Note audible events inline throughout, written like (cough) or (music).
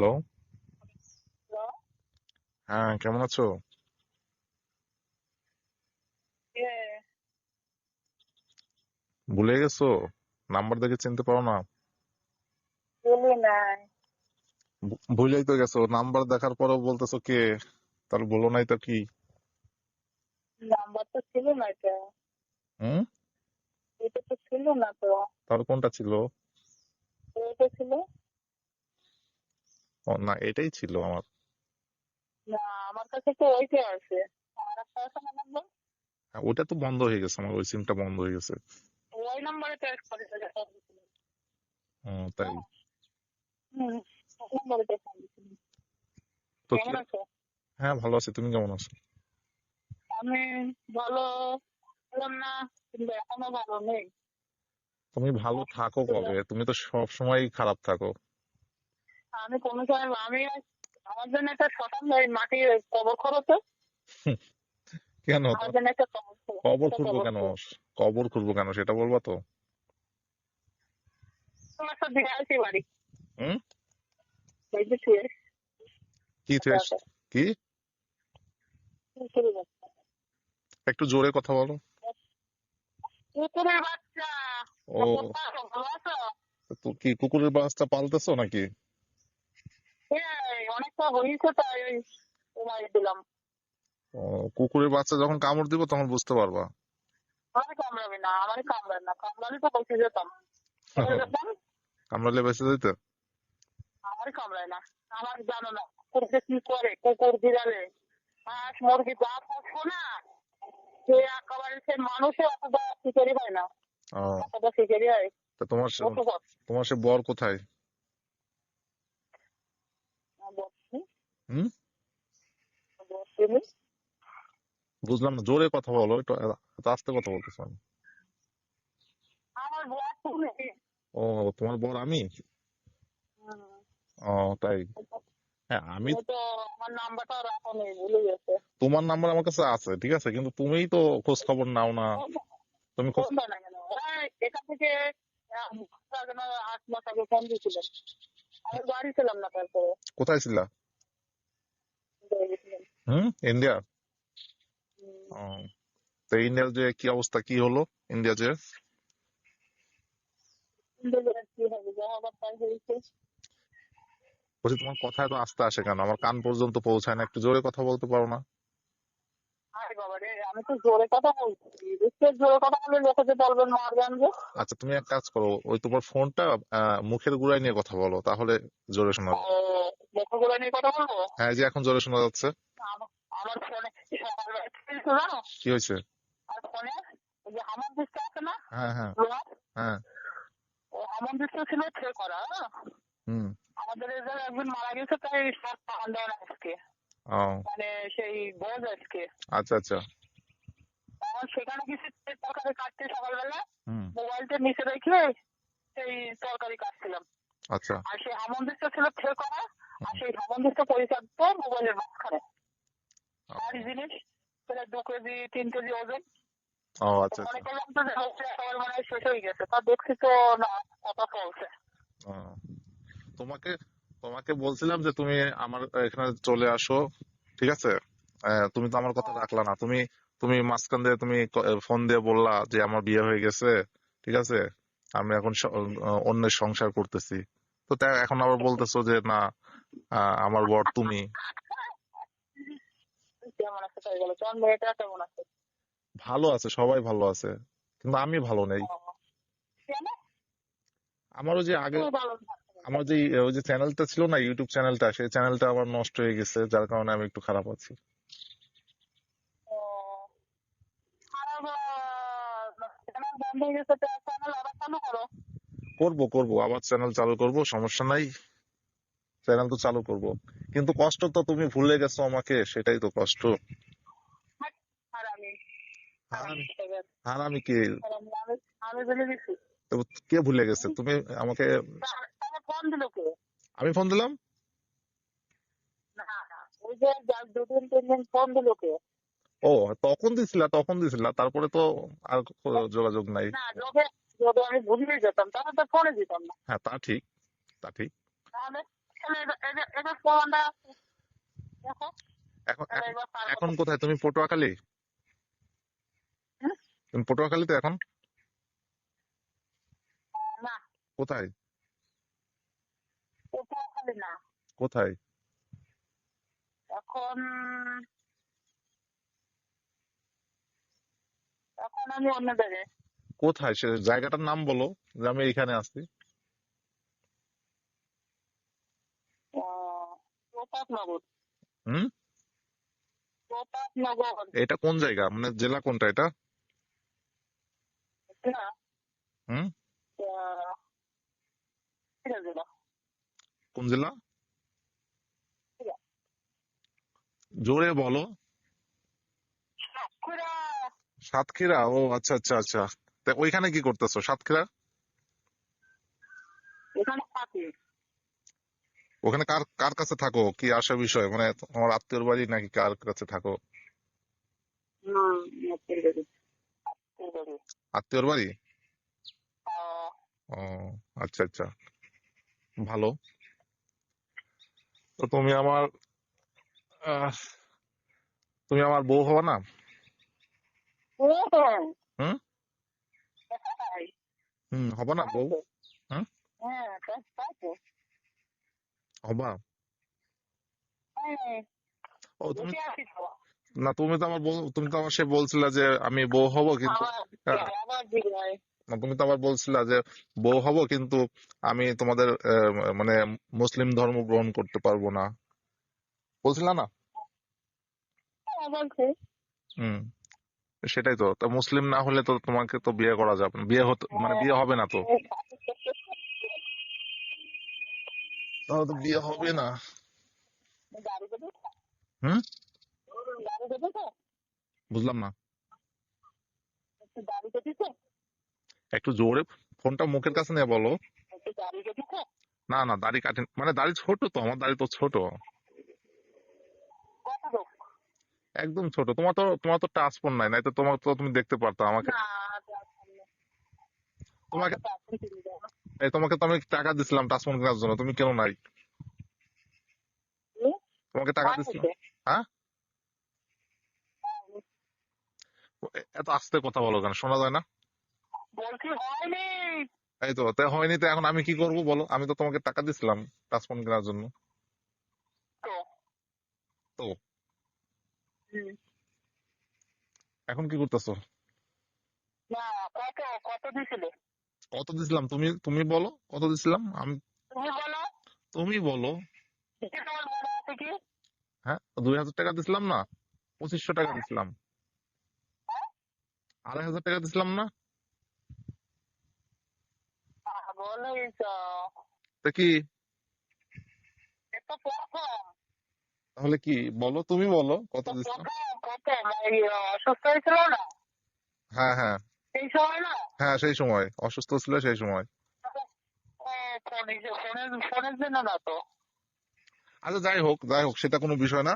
Hello হ্যাঁ কেমন আছো? ভুলে গেছো? নাম্বার দেখে চিনতে পারো না? ভুলেই তো গেছো। নাম্বার দেখার পরেও বলতেছো কে? তাহলে বলো নাই তো কি? নাম্বার তো ছিল না এটা হুম? এটা তো ছিল না তো। তাহলে কোনটা ছিল? এটা ছিল? ও না এটাই ছিল আমার। না আমার কাছে তো আছে। আর একটা আছে না নাম্বার হ্যাঁ, ওটা তো বন্ধ হয়ে গেছে আমার ওই সিমটা বন্ধ হয়ে গেছে। ওই নাম্বারে টেক্সট করে হুম, তাই। হুম ওই নাম্বারে টেক্সট করেছিলাম তো কি কেমন আছো? হ্যাঁ ভালো আছি। তুমি কেমন আছো? আমি ভালো ছিলাম না কিন্তু এখনও ভালো নেই। তুমি ভালো থাকো কবে? তুমি তো সব সময় খারাপ থাকো। আমি কোনো সময় আমি আমার জন্য একটা মাটির কবর খরচ (laughs) কেন আমার জন্য একটা কবর কেন? কবর কেন? সেটা বলবা তো। তোমার বাড়ি। হুম? কি কি? একটু জোরে কথা বলো। কুকুরের বাচ্চা। ও। তো কি কুকুরের বাসটা পালতেছো নাকি? এই অনেকটা হয়েছে তাই ওই তোমায় দিলাম কুকুরের বাচ্চা যখন কামড় দিব তখন বুঝতে পারবা। আমাকে কামড়াবে না আমাকে কামড়াবে না কামড়ালে তো বসে যেতাম। (laughs) কামড়ালে বেঁচে যেতে? কামড়ায় না আমার জানো না কুকুরকে কি করে কুকুর বিড়ালে হাঁস মুরগি যা না সে একেবারে সে মানুষে অতটা শিকারি হয় না। অতটা শিকারি হয়। তা তোমার তোমার সে বর কোথায়? হুম? বুঝলাম না জোরে কথা বলো একটু আস্তে কথা বলতেছো আমি। তুমি ও তোমার বর আমি? ও তাই। হ্যাঁ আমি তোমার নাম্বার আমার কাছে আছে ঠিক আছে? কিন্তু তুমিই তো খোঁজ খবর নাও না। তুমি খোঁজ থেকে আট মাস আগে ফোন আমি বাড়ি ছিলাম না তারপরে। কোথায় ছিলা। হুম? ইন্ডিয়া? তো ইন্ডিয়ার যে কি অবস্থা কি হলো ইন্ডিয়া যে? বলছি তোমার কথা এত আস্তে আসে কেন? আমার কান পর্যন্ত পৌঁছায় না একটু জোরে কথা বলতে পারো না। আরে বাবা রে আমি তো জোরে কথা বলছি। জোরে কথা বলে লোকে বলবেন মার জানবে আচ্ছা তুমি এক কাজ করো ওই তোমার ফোনটা মুখের গুড়ায় নিয়ে কথা বলো তাহলে জোরে শোনা যাবে লোকগুলো নিয়ে কথা বলব? হ্যাঁ যে এখন জোরে শোনা যাচ্ছে। আমার- আমার ফোনে কি হয়েছে জানো? কি হয়েছে? আর ফোনে যে হামন দৃষ্টি আছে না? হ্যাঁ হ্যাঁ। হ্যাঁ। ও হামন দৃষ্টি ছিল ট্রে করা? হুম। আমাদের এখানে একজন মারা গেছে তাই সব পান আজকে। মানে সেই বোঝ আজকে। আচ্ছা আচ্ছা। সেখানে কিছু তরকারি কাটতে সকালবেলা মোবাইলটা নিচে রেখে সেই তরকারি কাটছিলাম। আচ্ছা। আর সেই হামন্দিরটা ছিল ট্রে করা সেই পরিচালিত মোবাইলের মাঝখানে। ভারী জিনিস দু কেজি তিন কেজি ওজন। ও আচ্ছা মনে আচ্ছা। করলাম তো যে হচ্ছে সবার মানে শেষ হয়ে গেছে তা দেখছি তো না কথা চলছে তোমাকে তোমাকে বলছিলাম যে তুমি আমার এখানে চলে আসো ঠিক আছে? তুমি তো আমার কথা রাখলা না তুমি তুমি মাঝখান দিয়ে তুমি ফোন দিয়ে বললা যে আমার বিয়ে হয়ে গেছে ঠিক আছে? আমি এখন অন্যের সংসার করতেছি। তো এখন আবার বলতেছো যে না আমার বর তুমি। কেমন আছে তাই বলো? তোমার মেয়েটা কেমন আছে? ভালো আছে সবাই ভালো আছে। কিন্তু আমি ভালো নেই। ও, কেন? আমার যে আগে। আমার যে ওই যে চ্যানেলটা ছিল না ইউটিউব চ্যানেলটা সেই চ্যানেলটা আমার নষ্ট হয়ে গেছে যার কারণে আমি একটু খারাপ আছি। করব করব আবার চ্যানেল চালু করব সমস্যা নাই। চ্যানেল তো চালু করব। কিন্তু কষ্ট তো তুমি ভুলে গেছো আমাকে সেটাই তো কষ্ট। আমি কে কে ভুলে গেছে? তুমি আমাকে আমি ফোন দিলাম? ও তখন দিছিলা তখন দিছিলা। তারপরে তো আর যোগাযোগ নাই। না যবে যবে আমি ভুলিয়ে যেতাম তাহলে তো ফোনে দিতাম না। হ্যাঁ তা ঠিক তা ঠিক। তাহলে? এখন এখন-। এখন কোথায়? তুমি পটুয়াখালী? হুম? তুমি পটুয়াখালীতে এখন? কোথায়? না। কোথায়? এখন এখন আমি অন্য জায়গায়। কোথায়? সে জায়গাটার নাম বলো যে আমি এইখানে আছি। প্রতাপনগর হুম? প্রতাপনগর এটা কোন জায়গা? মানে জেলা কোনটা এটা? না। হুম? কোন জেলা? জোরে বলো। সাতক্ষীরা। ও আচ্ছা আচ্ছা আচ্ছা। ওইখানে কি করতেছো? সাতক্ষীরা? এখানে ওখানে কার কার কাছে থাকো? কি আসা বিষয়? মানে তোমার আত্মীয়র বাড়ি নাকি কার কাছে থাকো? আত্মীয়র বাড়ি? ও আচ্ছা আচ্ছা। ভালো। তো তুমি আমার তুমি আমার বউ হবা না? হুম? হুম হবা না বউ? হুম? হ্যাঁ। হবা? হ্যাঁ, ও তুমি। না তুমি তো আমার তুমি তো আমার সে বলছিলা যে আমি বউ হব কিন্তু হয়। না, তুমি তো আবার বলছিলা যে বউ হব কিন্তু আমি তোমাদের মানে মুসলিম ধর্ম গ্রহণ করতে পারব না। বলছিলা না? হ্যাঁ, হুম সেটাই তো। তা মুসলিম না হলে তো তোমাকে তো বিয়ে করা যাবে না। বিয়ে হতে মানে বিয়ে হবে না তো। তাহলে তো বিয়ে হবে না বুঝলাম না। একটু জোরে ফোনটা মুখের কাছে নিয়ে বলো। না না, দাড়ি কাটেন। মানে দাড়ি ছোট তো, আমার দাড়ি তো ছোট। একদম ছোট। তোমার তো তোমার তো টাচ ফোন নাই নাই তো তোমার তো তুমি দেখতে পারতো আমাকে। তোমাকে তোমাকে তো আমি টাকা দিছিলাম টাচ ফোন কেনার জন্য তুমি কেন নাই? তোমাকে টাকা দিছিলাম। হ্যাঁ? এত আস্তে কথা বলো কেন শোনা যায় না? এই তো তাই হয়নি তো এখন আমি কি করব বলো? আমি তো তোমাকে টাকা দিছিলাম টাচ ফোন কেনার জন্য। তো? তো? এখন কি করতেছো? না কত কত দিছিলে? কত দিছিলাম? তুমি তুমি বলো কত দিছিলাম? আমি তুমি বলো। তুমি হ্যাঁ দুই হাজার টাকা দিছিলাম না? পঁচিশশো টাকা দিছিলাম। আড়াই হাজার টাকা দিছিলাম না? কি? তাহলে কি? বলো তুমি বলো কত দিছিলাম? হ্যাঁ হ্যাঁ। সেই সময় না? হ্যাঁ সেই সময়। অসুস্থ ছিল সেই সময়। আচ্ছা যাই হোক যাই হোক সেটা কোনো বিষয় না।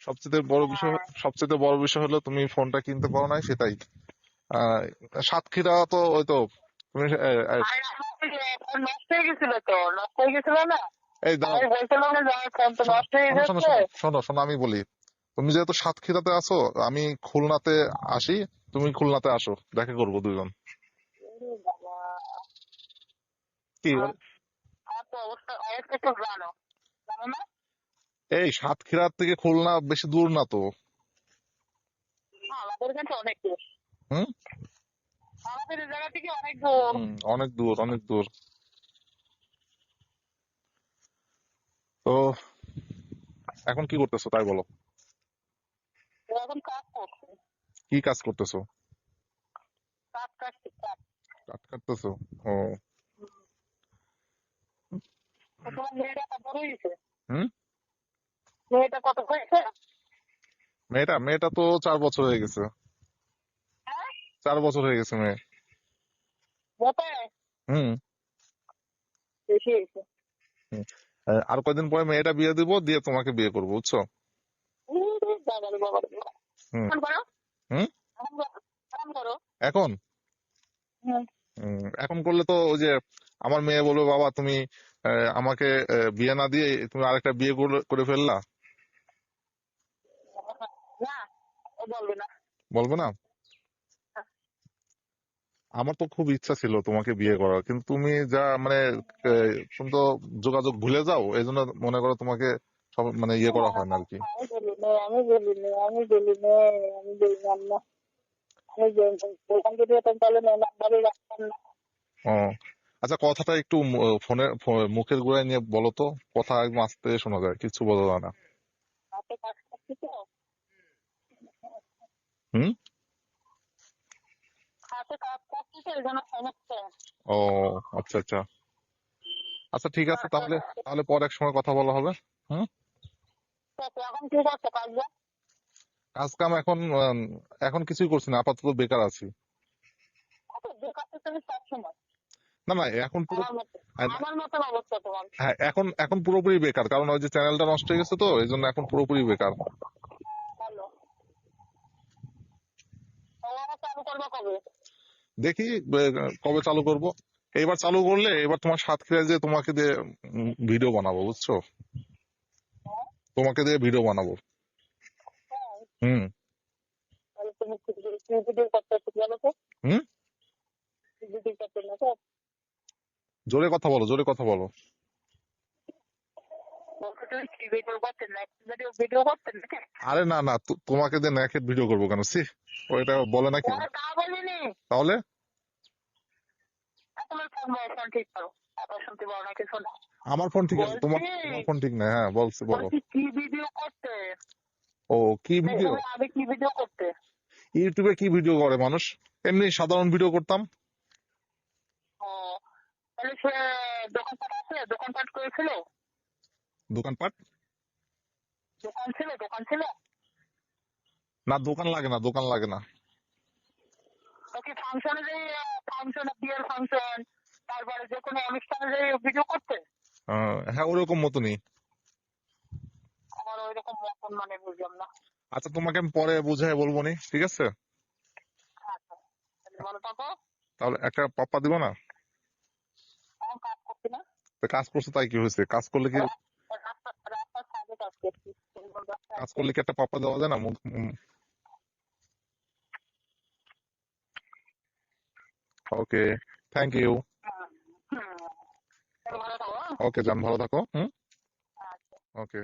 সবচেয়ে বড় বিষয় সবচেয়ে বড় বিষয় হলো তুমি ফোনটা কিনতে পারো নাই সেটাই। সাতক্ষীরা তো ওই তো তুমি হয়ে হয়ে এই দাঁড়াও। হয়ে শোনো শোনো আমি বলি। তুমি যেহেতু সাতক্ষীরাতে আছো আমি খুলনাতে আসি তুমি খুলনাতে আসো দেখা করব দুজন কি? এই সাতক্ষীরার থেকে খুলনা বেশি দূর না তো। অনেক দূর। থেকে অনেক দূর। অনেক দূর অনেক দূর। তো এখন কি করতেছো তাই বলো? এখন কাজ করছে। কি কাজ করতেছো? কাজ কাটছে কাট কাটতেছো? ও। তোমার মেয়েটা কত হয়েছে। হুম? মেয়েটা কত হয়েছে? মেয়েটা মেয়েটা তো চার বছর হয়ে গেছে। হ্যাঁ? চার বছর হয়ে গেছে মেয়ে। হুম। আর কয়দিন পরে মেয়েটা বিয়ে দিব দিয়ে তোমাকে বিয়ে করব বুঝছ উরে বাবা রে বাবা রে বাবা। হুম এখন? এখন করলে তো ওই যে আমার মেয়ে বলবে বাবা তুমি আমাকে বিয়ে না দিয়ে তুমি আরেকটা বিয়ে করে- ফেললা? বলবে না। আমার তো খুব ইচ্ছা ছিল তোমাকে বিয়ে করার কিন্তু তুমি যা মানে তুমি তো যোগাযোগ ভুলে যাও এই জন্য মনে করো তোমাকে সব মানে ইয়ে করা হয় না আর কি। আমি বলি না আমি বলি না আমি বলি না আমি বললাম না আমি বললাম- বললাম যদি হতাম তাহলে নাম্বারই রাখতাম না। ও আচ্ছা কথাটা একটু ফোনের মুখের গোড়ায় নিয়ে বলো তো কথা একদম আস্তে শোনা যায় কিছু বোঝা যায় না। হুম? ও আচ্ছা আচ্ছা। আচ্ছা ঠিক আছে তাহলে তাহলে পরে এক সময় কথা বলা হবে। হুম? এখন ঠিক আছে কাজটা কাজ কাম এখন এখন কিছুই করছি না আপাতত বেকার আছি। আচ্ছা না। না এখন পুরো হ্যাঁ এখন এখন পুরোপুরি বেকার কারণ ওই যে চ্যানেলটা নষ্ট হয়ে গেছে তো এই জন্য এখন পুরোপুরি বেকার। দেখি কবে চালু করব। এইবার চালু করলে এবার তোমার সাতক্ষীরা যে তোমাকে দিয়ে ভিডিও বানাবো বুঝছ? তোমাকে দিয়ে ভিডিও বানাবো। হুম। জোরে কথা বলো জোরে কথা বলো। আরে না না তোমাকে দিয়ে ন্যাকেট ভিডিও করব কেন? সি ওইটা বলে নাকি তাহলে? আমার ফোন ঠিক আছে তোমার ফোন ঠিক না হ্যাঁ বলছি বলো। কি ভিডিও করতে? ও কি ভিডিও তুমি আগে কি ভিডিও করতে? ইউটিউবে কি ভিডিও করে মানুষ? এমনি সাধারণ ভিডিও করতাম। ও তাহলে সে দোকানপাট আছে? দোকানপাট করেছিল? দোকানপাট? দোকান ছিল দোকান ছিল? না দোকান লাগে না দোকান লাগে না। তো কি ফাংশনে যে ফাংশন বিয়ের ফাংশন তারপরে যে কোনো অনুষ্ঠানে যে ভিডিও করতে? হ্যাঁ ওরকম মতনই। আমার ওই রকম মতন মানে বুঝলাম না। আচ্ছা তোমাকে আমি পরে বুঝাই বলব নি ঠিক আছে? আচ্ছা তাহলে একটা পাপ্পা দিব না? কাজ করছি না। তো কাজ করছ তাই কি হয়েছে? কাজ করলে কি কাজ করলে কি একটা পাপ্পা দেওয়া যায় না? ওকে থ্যাংক ইউ হুম হুম তাহলে ভালো থাকো হ্যাঁ? ওকে জান, ভালো থাকো হুম? আচ্ছা। ওকে